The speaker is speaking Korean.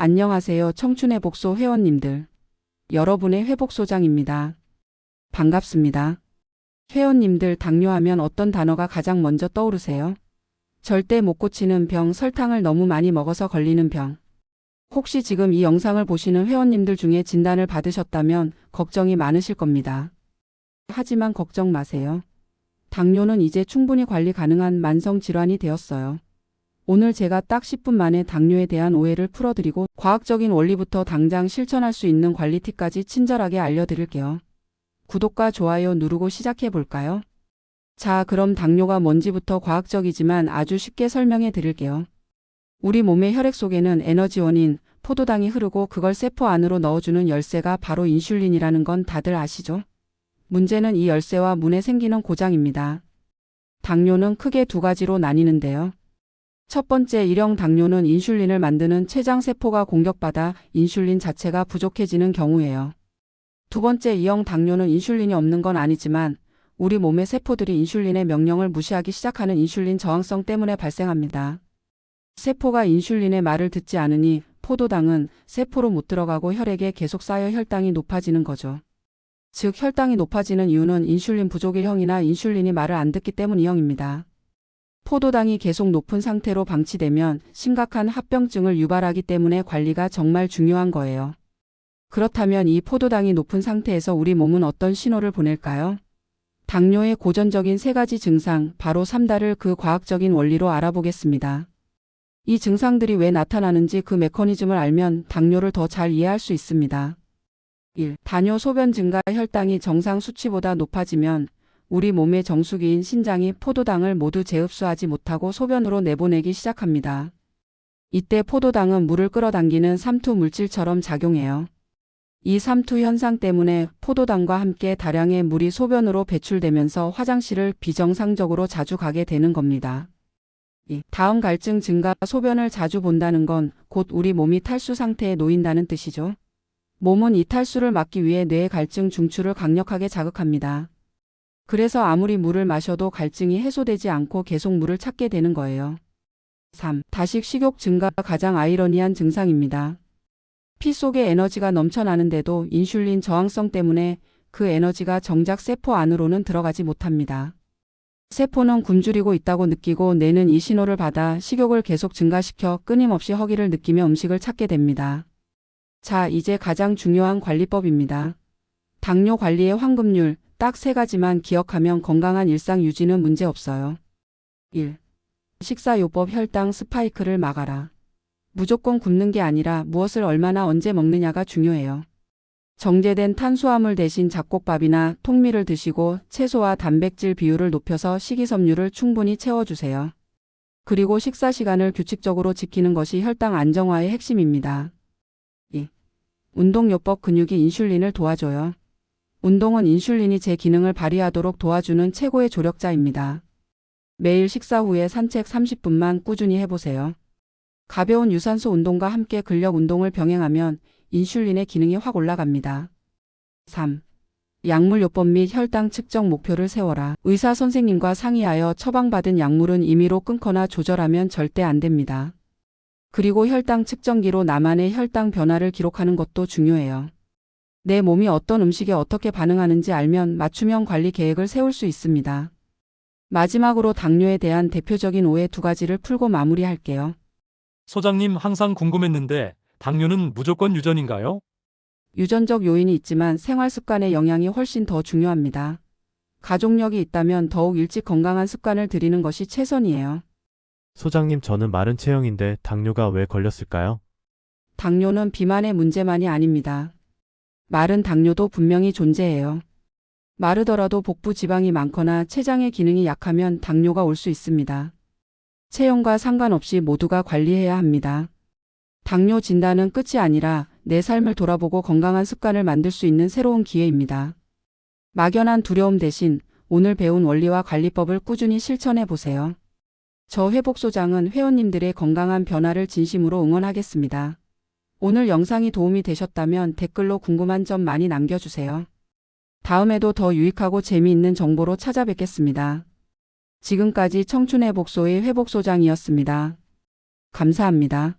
안녕하세요. 청춘의 복소 회원님들. 여러분의 회복소장입니다. 반갑습니다. 회원님들 당뇨하면 어떤 단어가 가장 먼저 떠오르세요? 절대 못 고치는 병, 설탕을 너무 많이 먹어서 걸리는 병. 혹시 지금 이 영상을 보시는 회원님들 중에 진단을 받으셨다면 걱정이 많으실 겁니다. 하지만 걱정 마세요. 당뇨는 이제 충분히 관리 가능한 만성 질환이 되었어요. 오늘 제가 딱 10분 만에 당뇨에 대한 오해를 풀어드리고 과학적인 원리부터 당장 실천할 수 있는 관리 팁까지 친절하게 알려드릴게요. 구독과 좋아요 누르고 시작해 볼까요? 자, 그럼 당뇨가 뭔지부터 과학적이지만 아주 쉽게 설명해 드릴게요. 우리 몸의 혈액 속에는 에너지원인 포도당이 흐르고 그걸 세포 안으로 넣어주는 열쇠가 바로 인슐린이라는 건 다들 아시죠? 문제는 이 열쇠와 문에 생기는 고장입니다. 당뇨는 크게 두 가지로 나뉘는데요. 첫 번째 일형 당뇨는 인슐린을 만드는 췌장 세포가 공격받아 인슐린 자체가 부족해지는 경우예요. 두 번째 이형 당뇨는 인슐린이 없는 건 아니지만 우리 몸의 세포들이 인슐린의 명령을 무시하기 시작하는 인슐린 저항성 때문에 발생합니다. 세포가 인슐린의 말을 듣지 않으니 포도당은 세포로 못 들어가고 혈액에 계속 쌓여 혈당이 높아지는 거죠. 즉 혈당이 높아지는 이유는 인슐린 부족일형이나 인슐린이 말을 안 듣기 때문이형입니다. 포도당이 계속 높은 상태로 방치되면 심각한 합병증을 유발하기 때문에 관리가 정말 중요한 거예요. 그렇다면 이 포도당이 높은 상태에서 우리 몸은 어떤 신호를 보낼까요? 당뇨의 고전적인 세 가지 증상, 바로 3다를 그 과학적인 원리로 알아보겠습니다. 이 증상들이 왜 나타나는지 그 메커니즘을 알면 당뇨를 더 잘 이해할 수 있습니다. 1. 단뇨 소변 증가 혈당이 정상 수치보다 높아지면 우리 몸의 정수기인 신장이 포도당을 모두 재흡수하지 못하고 소변으로 내보내기 시작합니다. 이때 포도당은 물을 끌어당기는 삼투 물질처럼 작용해요. 이 삼투 현상 때문에 포도당과 함께 다량의 물이 소변으로 배출되면서 화장실을 비정상적으로 자주 가게 되는 겁니다. 이 다음 갈증 증가 소변을 자주 본다는 건 곧 우리 몸이 탈수 상태에 놓인다는 뜻이죠. 몸은 이 탈수를 막기 위해 뇌의 갈증 중추를 강력하게 자극합니다. 그래서 아무리 물을 마셔도 갈증이 해소되지 않고 계속 물을 찾게 되는 거예요. 3. 다식 식욕 증가가 가장 아이러니한 증상입니다. 피 속에 에너지가 넘쳐나는데도 인슐린 저항성 때문에 그 에너지가 정작 세포 안으로는 들어가지 못합니다. 세포는 굶주리고 있다고 느끼고 뇌는 이 신호를 받아 식욕을 계속 증가시켜 끊임없이 허기를 느끼며 음식을 찾게 됩니다. 자, 이제 가장 중요한 관리법입니다. 당뇨 관리의 황금률, 딱 세 가지만 기억하면 건강한 일상 유지는 문제 없어요. 1. 식사요법 혈당 스파이크를 막아라. 무조건 굶는 게 아니라 무엇을 얼마나 언제 먹느냐가 중요해요. 정제된 탄수화물 대신 잡곡밥이나 통밀을 드시고 채소와 단백질 비율을 높여서 식이섬유를 충분히 채워주세요. 그리고 식사 시간을 규칙적으로 지키는 것이 혈당 안정화의 핵심입니다. 2. 운동요법 근육이 인슐린을 도와줘요. 운동은 인슐린이 제 기능을 발휘하도록 도와주는 최고의 조력자입니다. 매일 식사 후에 산책 30분만 꾸준히 해보세요. 가벼운 유산소 운동과 함께 근력 운동을 병행하면 인슐린의 기능이 확 올라갑니다. 3. 약물요법 및 혈당 측정 목표를 세워라. 의사 선생님과 상의하여 처방받은 약물은 임의로 끊거나 조절하면 절대 안 됩니다. 그리고 혈당 측정기로 나만의 혈당 변화를 기록하는 것도 중요해요. 내 몸이 어떤 음식에 어떻게 반응하는지 알면 맞춤형 관리 계획을 세울 수 있습니다. 마지막으로 당뇨에 대한 대표적인 오해 두 가지를 풀고 마무리할게요. 소장님 항상 궁금했는데 당뇨는 무조건 유전인가요? 유전적 요인이 있지만 생활 습관의 영향이 훨씬 더 중요합니다. 가족력이 있다면 더욱 일찍 건강한 습관을 들이는 것이 최선이에요. 소장님, 저는 마른 체형인데 당뇨가 왜 걸렸을까요? 당뇨는 비만의 문제만이 아닙니다. 마른 당뇨도 분명히 존재해요. 마르더라도 복부 지방이 많거나 췌장의 기능이 약하면 당뇨가 올 수 있습니다. 체형과 상관없이 모두가 관리해야 합니다. 당뇨 진단은 끝이 아니라 내 삶을 돌아보고 건강한 습관을 만들 수 있는 새로운 기회입니다. 막연한 두려움 대신 오늘 배운 원리와 관리법을 꾸준히 실천해 보세요. 저 회복소장은 회원님들의 건강한 변화를 진심으로 응원하겠습니다. 오늘 영상이 도움이 되셨다면 댓글로 궁금한 점 많이 남겨주세요. 다음에도 더 유익하고 재미있는 정보로 찾아뵙겠습니다. 지금까지 청춘의 복소의 회복소장이었습니다. 감사합니다.